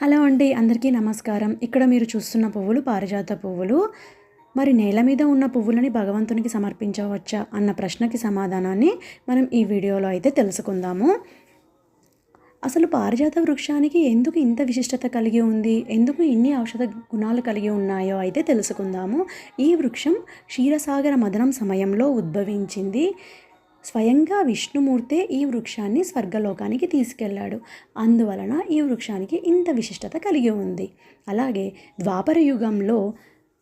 Hello అండి అందరికీ నమస్కారం. ఇక్కడ మీరు చూస్తున్న పువ్వులు పారిజాత పువ్వులు. మరి నేల మీద ఉన్న పువ్వులని భగవంతునికి సమర్పించవచ్చా అన్న ప్రశ్నకి సమాధానాన్ని మనం ఈ వీడియోలో అయితే తెలుసుకుందాము. అసలు పారిజాత వృక్షానికి ఎందుకు ఇంత విశిష్టత కలిగి ఉంది? ఎందుకు ఇన్ని ఔషధ గుణాలు కలిగి ఉన్నాయో అయితే తెలుసుకుందాము. ఈ వృక్షం క్షీరసాగర మదనం సమయంలో ఉద్భవించింది. స్వయంగా విష్ణుమూర్తే ఈ వృక్షాన్ని స్వర్గలోకానికి తీసుకెళ్ళాడు అందువలన ఈ వృక్షానికి ఇంత విశిష్టత కలిగి ఉంది. అలాగే ద్వాపర యుగంలో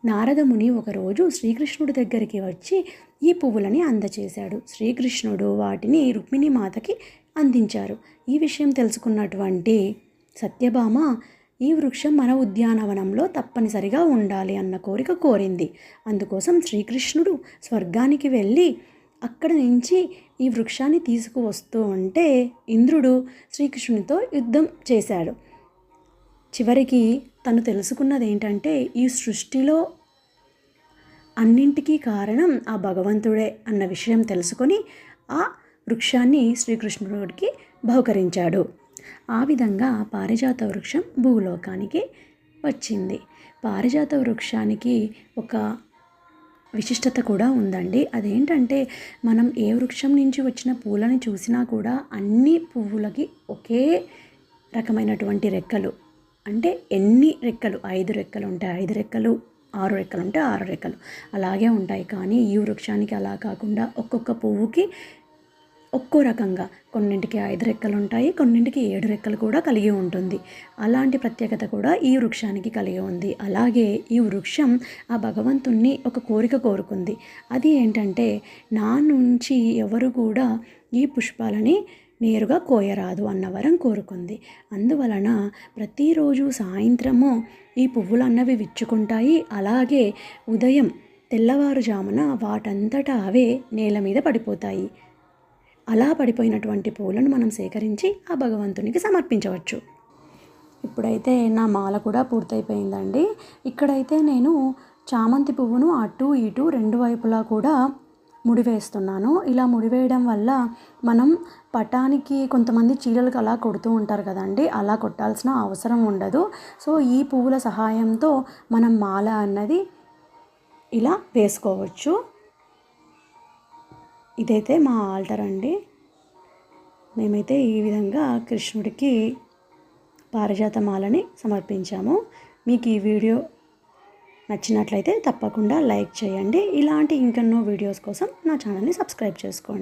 నారదముని ఒకరోజు శ్రీకృష్ణుడి దగ్గరికి వచ్చి ఈ పువ్వులని అందచేశాడు. శ్రీకృష్ణుడు వాటిని రుక్మిణి మాతకి అందించారు. ఈ విషయం తెలుసుకున్నటువంటి సత్యభామ ఈ వృక్షం మన ఉద్యానవనంలో తప్పనిసరిగా ఉండాలి అన్న కోరిక కోరింది. అందుకోసం శ్రీకృష్ణుడు స్వర్గానికి వెళ్ళి అక్కడ నుంచి ఈ వృక్షాన్ని తీసుకువస్తూ ఉంటే ఇంద్రుడు శ్రీకృష్ణునితో యుద్ధం చేశాడు. చివరికి తను తెలుసుకున్నది ఏంటంటే ఈ సృష్టిలో అన్నింటికీ కారణం ఆ భగవంతుడే అన్న విషయం తెలుసుకొని ఆ వృక్షాన్ని శ్రీకృష్ణుడికి బహుకరించాడు. ఆ విధంగా పారిజాత వృక్షం భూలోకానికి వచ్చింది. పారిజాత వృక్షానికి ఒక విశిష్టత కూడా ఉందండి. అదేంటంటే మనం ఏ వృక్షం నుంచి వచ్చిన పూలని చూసినా కూడా అన్ని పువ్వులకి ఒకే రకమైనటువంటి రెక్కలు. అంటే ఎన్ని రెక్కలు? ఐదు రెక్కలు ఉంటాయి. ఐదు రెక్కలు ఆరు రెక్కలు ఉంటే ఆరు రెక్కలు. అలాగే ఉంటాయి. కానీ ఈ వృక్షానికి అలా కాకుండా ఒక్కొక్క పువ్వుకి ఒక్కో రకంగా కొన్నింటికి ఐదు రెక్కలు ఉంటాయి కొన్నింటికి ఏడు రెక్కలు కూడా కలిగి ఉంటుంది. అలాంటి ప్రత్యేకత కూడా ఈ వృక్షానికి కలిగి ఉంది. అలాగే ఈ వృక్షం ఆ భగవంతుణ్ణి ఒక కోరిక కోరుకుంది. అది ఏంటంటే నా నుంచి ఎవరు కూడా ఈ పుష్పాలని నేరుగా కోయరాదు అన్న వరం కోరుకుంది. అందువలన ప్రతిరోజు సాయంత్రము ఈ పువ్వులు అన్నవి విచ్చుకుంటాయి. అలాగే ఉదయం తెల్లవారుజామున వాటంతటా అవే నేల మీద పడిపోతాయి. అలా పడిపోయినటువంటి పూలను మనం సేకరించి ఆ భగవంతునికి సమర్పించవచ్చు. ఇప్పుడైతే నా మాల కూడా పూర్తయిపోయిందండి. ఇక్కడైతే నేను చామంతి పువ్వును అటు ఇటు రెండు వైపులా కూడా ముడివేస్తున్నాను. ఇలా ముడివేయడం వల్ల మనం పటానికి కొంతమంది చీరలకు అలా కొడుతూ ఉంటారు కదండి అలా కొట్టాల్సిన అవసరం ఉండదు. సో ఈ పువ్వుల సహాయంతో మనం మాల అన్నది ఇలా వేసుకోవచ్చు. ఇదైతే మా ఆల్టర్ అండి. మేమైతే ఈ విధంగా కృష్ణుడికి పారిజాత మాలని సమర్పించాము. మీకు ఈ వీడియో నచ్చినట్లయితే తప్పకుండా లైక్ చేయండి. ఇలాంటి ఇంకెన్నో వీడియోస్ కోసం నా ఛానల్ని సబ్స్క్రైబ్ చేసుకోండి.